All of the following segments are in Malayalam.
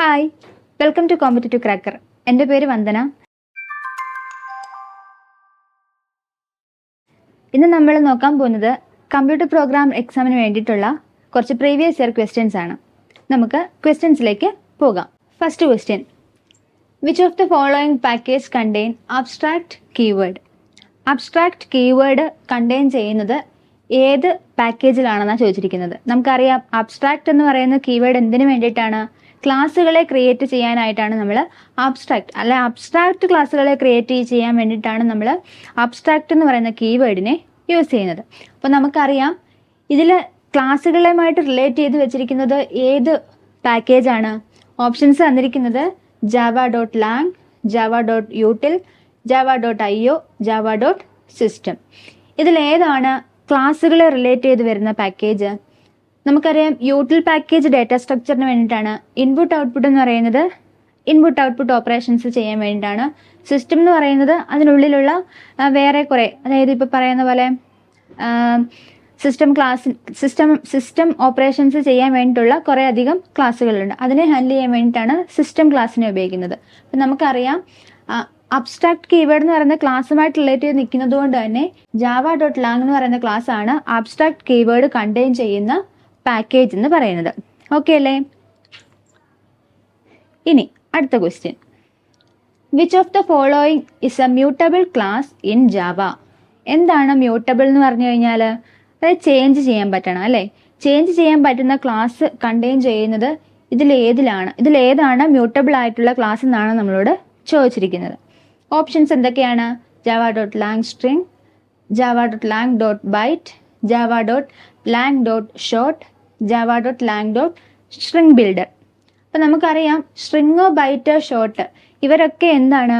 Hi. Welcome to competitive cracker. എന്റെ പേര് വന്ദന. ഇന്ന് നമ്മൾ നോക്കാൻ പോകുന്നത് കമ്പ്യൂട്ടർ പ്രോഗ്രാം എക്സാമിന് വേണ്ടിയിട്ടുള്ള കുറച്ച് പ്രീവിയസ് ഇയർ ക്വസ്റ്റ്യൻസ് ആണ്. നമുക്ക് ക്വസ്റ്റ്യൻസിലേക്ക് പോകാം. First question which of the following package contain abstract keyword abstract keyword contain ചെയ്യുന്നത് ഏത് പാക്കേജിലാണെന്നാണ് ചോദിച്ചിരിക്കുന്നത്. നമുക്കറിയാം അബ്സ്ട്രാക്ട് എന്ന് പറയുന്ന കീവേഡ് എന്തിനു വേണ്ടിയിട്ടാണ്? ക്ലാസ്സുകളെ ക്രിയേറ്റ് ചെയ്യാനായിട്ടാണ് നമ്മൾ അബ്സ്ട്രാക്ട് അല്ലെ അബ്സ്ട്രാക്ട് ക്ലാസ്സുകളെ ക്രിയേറ്റ് ചെയ്യാൻ വേണ്ടിയിട്ടാണ് നമ്മൾ അബ്സ്ട്രാക്ട് എന്ന് പറയുന്ന കീവേഡിനെ യൂസ് ചെയ്യുന്നത്. അപ്പോൾ നമുക്കറിയാം ഇതിൽ ക്ലാസ്സുകളുമായിട്ട് റിലേറ്റ് ചെയ്ത് വെച്ചിരിക്കുന്നത് ഏത് പാക്കേജാണ് ഓപ്ഷൻസ് തന്നിരിക്കുന്നത് Java dot lang Java dot util Java dot I O Java dot system ഇതിലേതാണ് ക്ലാസ്സുകളെ റിലേറ്റ് ചെയ്ത് വരുന്ന പാക്കേജ് നമുക്കറിയാം യൂട്ടിൽ പാക്കേജ് ഡേറ്റ സ്ട്രക്ചറിന് വേണ്ടിയിട്ടാണ് ഇൻപുട്ട് ഔട്ട്പുട്ട് എന്ന് പറയുന്നത് ഇൻപുട്ട് ഔട്ട്പുട്ട് ഓപ്പറേഷൻസ് ചെയ്യാൻ വേണ്ടിയിട്ടാണ്. സിസ്റ്റം എന്ന് പറയുന്നത് അതിനുള്ളിലുള്ള വേറെ കുറേ അതായത് ഇപ്പോൾ പറയുന്ന പോലെ system class system system operations ചെയ്യാൻ വേണ്ടിയിട്ടുള്ള കുറേ അധികം ക്ലാസ്സുകളുണ്ട് അതിനെ ഹാൻഡിൽ ചെയ്യാൻ വേണ്ടിയിട്ടാണ് സിസ്റ്റം ക്ലാസ്സിനെ ഉപയോഗിക്കുന്നത്. അപ്പം നമുക്കറിയാം അബ്സ്ട്രാക്ട് കീവേഡ് എന്ന് പറയുന്ന ക്ലാസ്സുമായിട്ട് റിലേറ്റ് ചെയ്ത് നിൽക്കുന്നത് കൊണ്ട് തന്നെ ജാവ ഡോട്ട് ലാങ് എന്ന് പറയുന്ന ക്ലാസ് ആണ് അബ്സ്ട്രാക്ട് കീവേഡ് കണ്ടെയ്ൻ ചെയ്യുന്ന പാക്കേജ് എന്ന് പറയുന്നത്. ഓക്കെ അല്ലേ? ഇനി അടുത്ത question which of the following is a mutable class in Java എന്താണ് മ്യൂട്ടബിൾ എന്ന് പറഞ്ഞു കഴിഞ്ഞാൽ അതായത് ചേഞ്ച് ചെയ്യാൻ പറ്റണം അല്ലേ? ചേഞ്ച് ചെയ്യാൻ പറ്റുന്ന ക്ലാസ് കണ്ടെയ്ൻ ചെയ്യുന്നത് ഇതിലേതിലാണ് ഇതിലേതാണ് മ്യൂട്ടബിൾ ആയിട്ടുള്ള ക്ലാസ് എന്നാണ് നമ്മളോട് ചോദിച്ചിരിക്കുന്നത്. ഓപ്ഷൻസ് എന്തൊക്കെയാണ്? Java dot lang string Java dot lang dot byte Java dot lang dot short Java dot lang dot string builder അപ്പം നമുക്കറിയാം സ്ട്രിങ്ങോ ബൈറ്റ് ഷോർട്ട് ഇവരൊക്കെ എന്താണ്?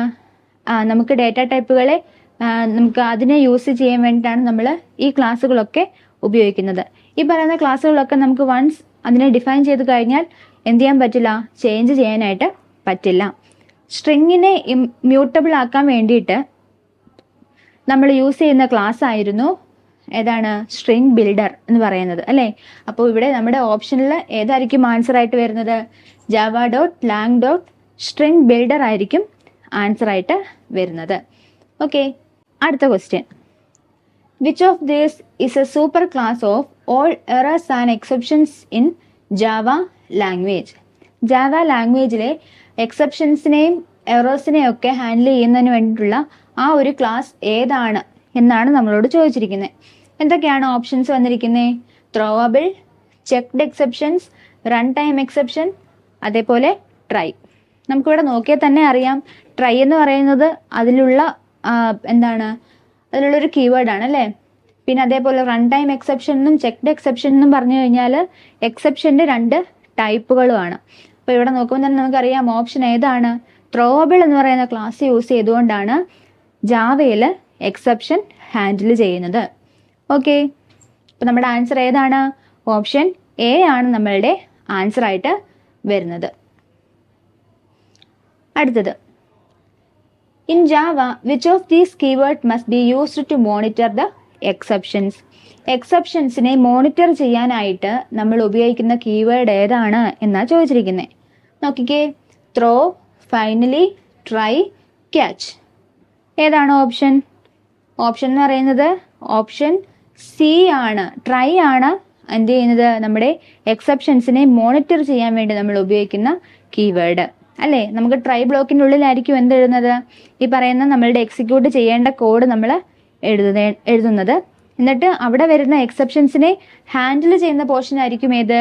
നമുക്ക് ഡേറ്റ ടൈപ്പുകളെ നമുക്ക് അതിനെ യൂസ് ചെയ്യാൻ വേണ്ടിയിട്ടാണ് നമ്മൾ ഈ ക്ലാസ്സുകളൊക്കെ ഉപയോഗിക്കുന്നത്. ഈ പറയുന്ന ക്ലാസ്സുകളൊക്കെ നമുക്ക് വൺസ് അതിനെ ഡിഫൈൻ ചെയ്ത് കഴിഞ്ഞാൽ എന്ത് ചെയ്യാൻ പറ്റില്ല? ചേഞ്ച് ചെയ്യാനായിട്ട് പറ്റില്ല. സ്ട്രിങ്ങിനെ മ്യൂട്ടബിൾ ആക്കാൻ വേണ്ടിയിട്ട് നമ്മൾ യൂസ് ചെയ്യുന്ന ക്ലാസ് ആയിരുന്നു ഏതാണ്? സ്ട്രിങ് ബിൽഡർ എന്ന് പറയുന്നത് അല്ലേ? അപ്പോൾ ഇവിടെ നമ്മുടെ ഓപ്ഷനിൽ ഏതായിരിക്കും ആൻസർ ആയിട്ട് വരുന്നത്? Java dot lang dot string builder ആയിരിക്കും ആൻസർ ആയിട്ട് വരുന്നത്. ഓക്കെ അടുത്ത question which of this is a super class of all errors and exceptions in Java language Java ലാംഗ്വേജിലെ എക്സെപ്ഷൻസിനെയും എറേഴ്സിനെയും ഒക്കെ ഹാൻഡിൽ ചെയ്യുന്നതിന് വേണ്ടിയിട്ടുള്ള ആ ഒരു ക്ലാസ് ഏതാണ്? എന്നാണ് നമ്മളോട് ചോദിച്ചിരിക്കുന്നത് എന്തൊക്കെയാണ് ഓപ്ഷൻസ് വന്നിരിക്കുന്നത് throwable checked exceptions run time exception അതേപോലെ ട്രൈ നമുക്കിവിടെ നോക്കിയാൽ തന്നെ അറിയാം. ട്രൈ എന്ന് പറയുന്നത് അതിലുള്ള എന്താണ്? അതിലുള്ളൊരു കീവേഡാണ് അല്ലേ? പിന്നെ അതേപോലെ റൺ ടൈം എക്സെപ്ഷൻ എന്നും ചെക്ക്ഡ് എക്സെപ്ഷൻ എന്നും പറഞ്ഞു കഴിഞ്ഞാൽ എക്സെപ്ഷന്റെ രണ്ട് ടൈപ്പുകളുമാണ് അപ്പോൾ ഇവിടെ നോക്കുമ്പോൾ തന്നെ നമുക്കറിയാം ഓപ്ഷൻ ഏതാണ്? ത്രോവബിൾ എന്ന് പറയുന്ന ക്ലാസ് യൂസ് ചെയ്തുകൊണ്ടാണ് ജാവയിൽ എക്സെപ്ഷൻ ഹാൻഡിൽ ചെയ്യുന്നത്. ഓക്കെ അപ്പോൾ നമ്മുടെ ആൻസർ ഏതാണ്? ഓപ്ഷൻ എ ആണ് നമ്മളുടെ ആൻസർ ആയിട്ട് വരുന്നത്. അടുത്തത്. In Java which of these keyword must be used to monitor the exceptions എക്സെപ്ഷൻസിനെ monitor ചെയ്യാനായിട്ട് നമ്മൾ ഉപയോഗിക്കുന്ന കീവേഡ് ഏതാണ് എന്നാണ് ചോദിച്ചിരിക്കുന്നത് നോക്കിക്കേ. ത്രോ ഫൈനലി ട്രൈ ക്യാച്ച് ഏതാണ് ഓപ്ഷൻ ഓപ്ഷൻ എന്ന് പറയുന്നത് ഓപ്ഷൻ സി ആണ്. ട്രൈ ആണ് എന്ത് ചെയ്യുന്നത്? നമ്മുടെ എക്സെപ്ഷൻസിനെ മോണിറ്റർ ചെയ്യാൻ വേണ്ടി നമ്മൾ ഉപയോഗിക്കുന്ന കീവേഡ് അല്ലേ? നമുക്ക് ട്രൈ ബ്ലോക്കിന്റെ ഉള്ളിലായിരിക്കും എന്ത് എഴുതുന്നത്? ഈ പറയുന്ന നമ്മളുടെ എക്സിക്യൂട്ട് ചെയ്യേണ്ട കോഡ് നമ്മൾ എഴുതുന്ന എഴുതുന്നത്. എന്നിട്ട് അവിടെ വരുന്ന എക്സെപ്ഷൻസിനെ ഹാൻഡിൽ ചെയ്യുന്ന പോർഷൻ ആയിരിക്കും ഏത്?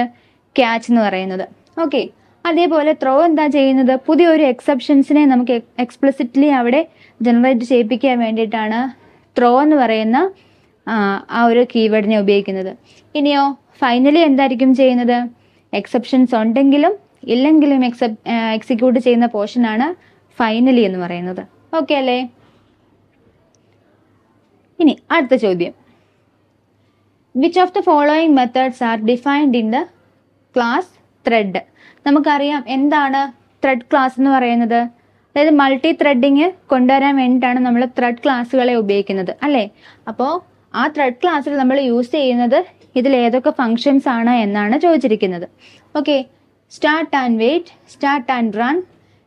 ക്യാച്ച് എന്ന് പറയുന്നത്. ഓക്കെ അതേപോലെ ത്രോ എന്താ ചെയ്യുന്നത്? പുതിയൊരു എക്സെപ്ഷൻസിനെ നമുക്ക് എക്സ്പ്ലിസിറ്റ്ലി അവിടെ ജനറേറ്റ് ചെയ്യിപ്പിക്കാൻ വേണ്ടിയിട്ടാണ് ത്രോ എന്ന് പറയുന്ന ആ, ഒരു കീവേഡിനെ ഉപയോഗിക്കുന്നത്. ഇനിയോ ഫൈനലി എന്തായിരിക്കും ചെയ്യുന്നത്? എക്സെപ്ഷൻസ് ഉണ്ടെങ്കിലും ഇല്ലെങ്കിലും എക്സെപ് എക്സിക്യൂട്ട് ചെയ്യുന്ന പോർഷനാണ് ഫൈനലി എന്ന് പറയുന്നത്. ഓക്കെ അല്ലേ? ഇനി അടുത്ത ചോദ്യം. Which of the following methods are defined in the class thread നമുക്കറിയാം എന്താണ് ത്രെഡ് ക്ലാസ് എന്ന് പറയുന്നത്? അതായത് മൾട്ടി ത്രെഡിങ് കൊണ്ടുവരാൻ വേണ്ടിയിട്ടാണ് നമ്മൾ ത്രെഡ് ക്ലാസ്സുകളെ ഉപയോഗിക്കുന്നത് അല്ലേ? അപ്പോൾ ആ ത്രെഡ് ക്ലാസ്സിൽ നമ്മൾ യൂസ് ചെയ്യുന്നത് ഇതിൽ ഏതൊക്കെ ഫങ്ഷൻസ് ആണ് എന്നാണ് ചോദിച്ചിരിക്കുന്നത്. Okay start and wait start and run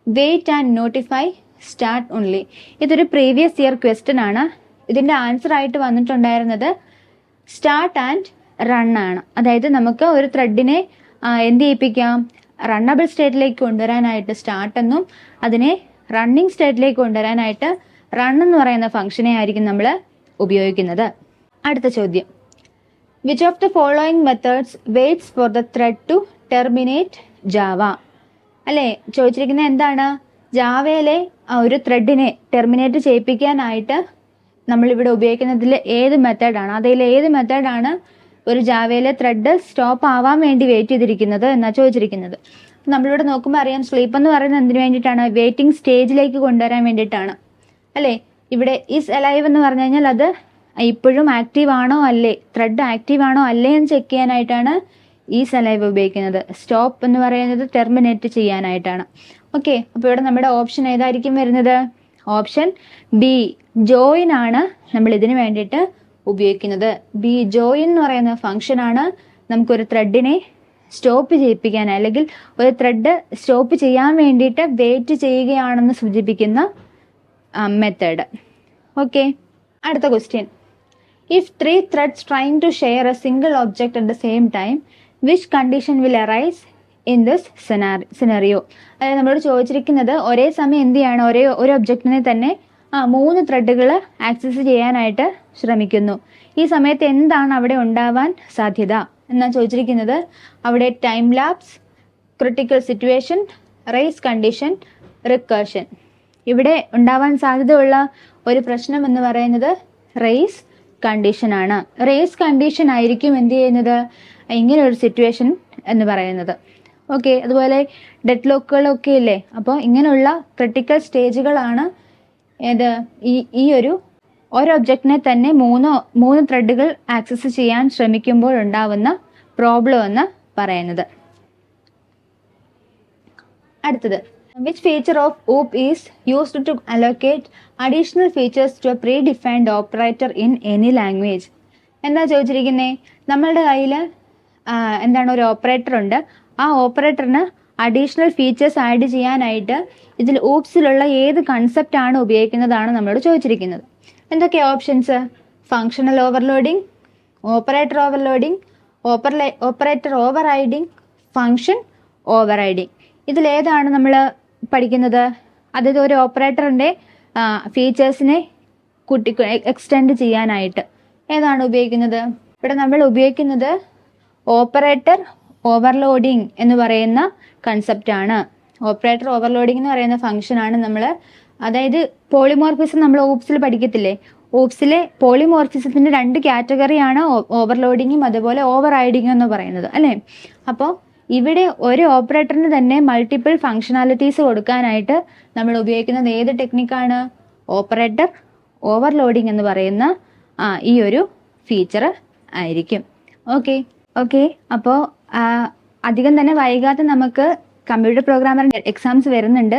wait and notify start only ഇതൊരു പ്രീവിയസ് ഇയർ ക്വസ്റ്റ്യൻ ആണ്. ഇതിന്റെ ആൻസർ ആയിട്ട് വന്നിട്ടുണ്ടായിരുന്നത് സ്റ്റാർട്ട് ആൻഡ് റൺ ആണ്. അതായത് നമുക്ക് ഒരു ത്രെഡിനെ എന്ത് ചെയ്യിപ്പിക്കാം? റണ്ണബിൾ സ്റ്റേറ്റിലേക്ക് കൊണ്ടുവരാനായിട്ട് സ്റ്റാർട്ട് എന്നും അതിനെ റണ്ണിങ് സ്റ്റേറ്റിലേക്ക് കൊണ്ടുവരാനായിട്ട് റൺ എന്ന് പറയുന്ന ഫംഗ്ഷനെ ആയിരിക്കും നമ്മൾ ഉപയോഗിക്കുന്നത്. അടുത്ത ചോദ്യം. Which of the following methods waits for the thread to terminate Java അല്ലേ ചോദിച്ചിരിക്കുന്നത് എന്താണ്? ജാവയിലെ ഒരു ത്രെഡിനെ ടെർമിനേറ്റ് ചെയ്യിപ്പിക്കാനായിട്ട് നമ്മളിവിടെ ഉപയോഗിക്കുന്നതിൽ ഏത് മെത്തേഡാണ് അതിൽ ഏത് മെത്തേഡാണ് ഒരു ജാവയിലെ ത്രെഡ് സ്റ്റോപ്പ് ആവാൻ വേണ്ടി വെയിറ്റ് ചെയ്തിരിക്കുന്നത് എന്നാണ് ചോദിച്ചിരിക്കുന്നത്. നമ്മളിവിടെ നോക്കുമ്പോൾ അറിയാം സ്ലീപ്പ് എന്ന് പറയുന്നത് എന്തിനു വേണ്ടിയിട്ടാണ്? വെയിറ്റിംഗ് സ്റ്റേജിലേക്ക് കൊണ്ടുവരാൻ വേണ്ടിയിട്ടാണ്. അല്ലേ? ഇവിടെ ഈസ് അലൈവ് എന്ന് പറഞ്ഞു കഴിഞ്ഞാൽ അത് ഇപ്പോഴും ആക്റ്റീവ് ആണോ അല്ലേ? ത്രെഡ് ആക്റ്റീവ് ആണോ അല്ലേ എന്ന് ചെക്ക് ചെയ്യാനായിട്ടാണ് ഈസ് അലൈവ് ഉപയോഗിക്കുന്നത്. സ്റ്റോപ്പ് എന്ന് പറയുന്നത് ടെർമിനേറ്റ് ചെയ്യാനായിട്ടാണ്. ഓക്കെ അപ്പോൾ ഇവിടെ നമ്മുടെ ഓപ്ഷൻ ഏതായിരിക്കും വരുന്നത്? ഓപ്ഷൻ ബി ജോയിൻ ആണ് നമ്മൾ ഇതിന് വേണ്ടിയിട്ട് ഉപയോഗിക്കുന്നത്. ബി ജോയിൻ എന്ന് പറയുന്ന ഫംഗ്ഷൻ ആണ് നമുക്കൊരു ത്രെഡിനെ സ്റ്റോപ്പ് ചെയ്യിപ്പിക്കാൻ അല്ലെങ്കിൽ ഒരു ത്രെഡ് സ്റ്റോപ്പ് ചെയ്യാൻ വേണ്ടിയിട്ട് വെയിറ്റ് ചെയ്യുകയാണെന്ന് സൂചിപ്പിക്കുന്ന മെത്തേഡ് ഓക്കെ അടുത്ത question if three threads trying to share a single object at the same time which condition will arise in this scenario scenario അതായത് നമ്മളോട് ചോദിച്ചിരിക്കുന്നത് ഒരേ സമയം എന്ത് ചെയ്യാണ്? ഒരേ ഒരു ഒബ്ജക്റ്റിനെ തന്നെ ആ മൂന്ന് ത്രെഡുകൾ ആക്സസ് ചെയ്യാനായിട്ട് ശ്രമിക്കുന്നു. ഈ സമയത്ത് എന്താണ് അവിടെ ഉണ്ടാവാൻ സാധ്യത? എന്നാണ് ചോദിച്ചിരിക്കുന്നത്. അവിടെ time lapse critical situation race condition recursion ഇവിടെ ഉണ്ടാവാൻ സാധ്യതയുള്ള ഒരു പ്രശ്നം എന്ന് പറയുന്നത് റേസ് കണ്ടീഷൻ ആണ്. റേസ് കണ്ടീഷൻ ആയിരിക്കും എന്ത് ചെയ്യുന്നത്? ഇങ്ങനെ ഒരു സിറ്റുവേഷൻ എന്ന് പറയുന്നത്. ഓക്കെ അതുപോലെ ഡെഡ് ലോക്കുകളൊക്കെ ഇല്ലേ? അപ്പോൾ ഇങ്ങനെയുള്ള ക്രിട്ടിക്കൽ സ്റ്റേജുകളാണ് ഏത്? ഈ ഈ ഒരു ഒരു ഒബ്ജക്റ്റിനെ തന്നെ മൂന്ന് മൂന്ന് ത്രെഡുകൾ ആക്സസ് ചെയ്യാൻ ശ്രമിക്കുമ്പോൾ ഉണ്ടാവുന്ന പ്രോബ്ലം എന്ന് പറയുന്നത്. അടുത്തത് which feature of OOP is used to allocate additional features to predefined operator in any language എന്താ ചോദിച്ചിരിക്കുന്നത് നമ്മളുടെ കയ്യിൽ എന്താണ് ഒരു ഓപ്പറേറ്റർ ഉണ്ട്. ആ ഓപ്പറേറ്ററിന് അഡീഷണൽ ഫീച്ചേഴ്സ് ആഡ് ചെയ്യാനായിട്ട് ഇതിൽ ഊപ്സിലുള്ള ഏത് കൺസെപ്റ്റ് ആണ് ഉപയോഗിക്കുന്നതാണ് നമ്മളോട് ചോദിച്ചിരിക്കുന്നത്. എന്തൊക്കെയാ options functional overloading operator overloading oper operator overriding function overriding ഇതിലേതാണ് നമ്മൾ പഠിക്കുന്നത്? അതായത് ഒരു ഓപ്പറേറ്ററിന്റെ ഫീച്ചേഴ്സിനെ കുട്ടി എക്സ്റ്റെൻഡ് ചെയ്യാനായിട്ട്. ഏതാണ് ഉപയോഗിക്കുന്നത്? ഇവിടെ നമ്മൾ ഉപയോഗിക്കുന്നത് ഓപ്പറേറ്റർ ഓവർലോഡിംഗ് എന്ന് പറയുന്ന കൺസെപ്റ്റാണ് ഓപ്പറേറ്റർ ഓവർലോഡിംഗ് എന്ന് പറയുന്ന ഫംഗ്ഷൻ ആണ് നമ്മൾ അതായത് പോളിമോർഫിസം നമ്മൾ ഓപ്സിൽ പഠിക്കത്തില്ലേ? ഓപ്സിലെ പോളിമോർഫിസത്തിന്റെ രണ്ട് കാറ്റഗറിയാണ് ഓവർലോഡിങ്ങും അതുപോലെ ഓവർ റൈഡിങ്ങും എന്ന് പറയുന്നത് അല്ലേ? അപ്പോൾ ഇവിടെ ഒരു ഓപ്പറേറ്ററിന് തന്നെ മൾട്ടിപ്പിൾ ഫങ്ഷണാലിറ്റീസ് കൊടുക്കാനായിട്ട് നമ്മൾ ഉപയോഗിക്കുന്നത് ഏത് ടെക്നിക്കാണ് ഓപ്പറേറ്റർ ഓവർലോഡിംഗ് എന്ന് പറയുന്ന ഈ ഒരു ഫീച്ചർ ആയിരിക്കും. ഓക്കെ ഓക്കെ അപ്പോൾ അധികം തന്നെ വൈകാതെ നമുക്ക് കമ്പ്യൂട്ടർ പ്രോഗ്രാമറിന്റെ എക്സാംസ് വരുന്നുണ്ട്.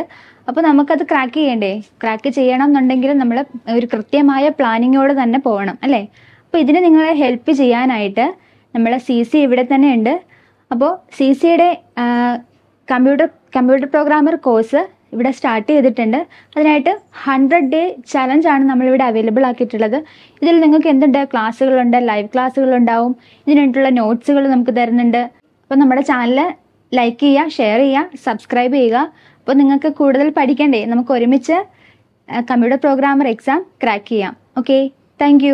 അപ്പോൾ നമുക്കത് ക്രാക്ക് ചെയ്യണ്ടേ? ക്രാക്ക് ചെയ്യണം എന്നുണ്ടെങ്കിൽ നമ്മൾ ഒരു കൃത്യമായ പ്ലാനിങ്ങോട് തന്നെ പോകണം അല്ലേ? അപ്പോൾ ഇതിന് നിങ്ങളെ ഹെൽപ്പ് ചെയ്യാനായിട്ട് നമ്മളെ സി സി ഇവിടെ തന്നെ ഉണ്ട്. അപ്പോൾ സി സിയുടെ കമ്പ്യൂട്ടർ കമ്പ്യൂട്ടർ പ്രോഗ്രാമർ കോഴ്സ് ഇവിടെ സ്റ്റാർട്ട് ചെയ്തിട്ടുണ്ട്. അതിനായിട്ട് ഹൺഡ്രഡ് ഡേ ചലഞ്ച് ആണ് നമ്മളിവിടെ അവൈലബിൾ ആക്കിയിട്ടുള്ളത്. ഇതിൽ നിങ്ങൾക്ക് എന്തുണ്ട്? ക്ലാസ്സുകളുണ്ട് ലൈവ് ക്ലാസ്സുകളുണ്ടാവും ഇതിനായിട്ടുള്ള നോട്ട്സുകൾ നമുക്ക് തരുന്നുണ്ട്. അപ്പോൾ നമ്മുടെ ചാനൽ ലൈക്ക് ചെയ്യുക ഷെയർ ചെയ്യുക സബ്സ്ക്രൈബ് ചെയ്യുക. അപ്പോൾ നിങ്ങൾക്ക് കൂടുതൽ പഠിക്കണ്ടേ? നമുക്ക് ഒരുമിച്ച് കമ്പ്യൂട്ടർ പ്രോഗ്രാമർ എക്സാം ക്രാക്ക് ചെയ്യാം. Okay thank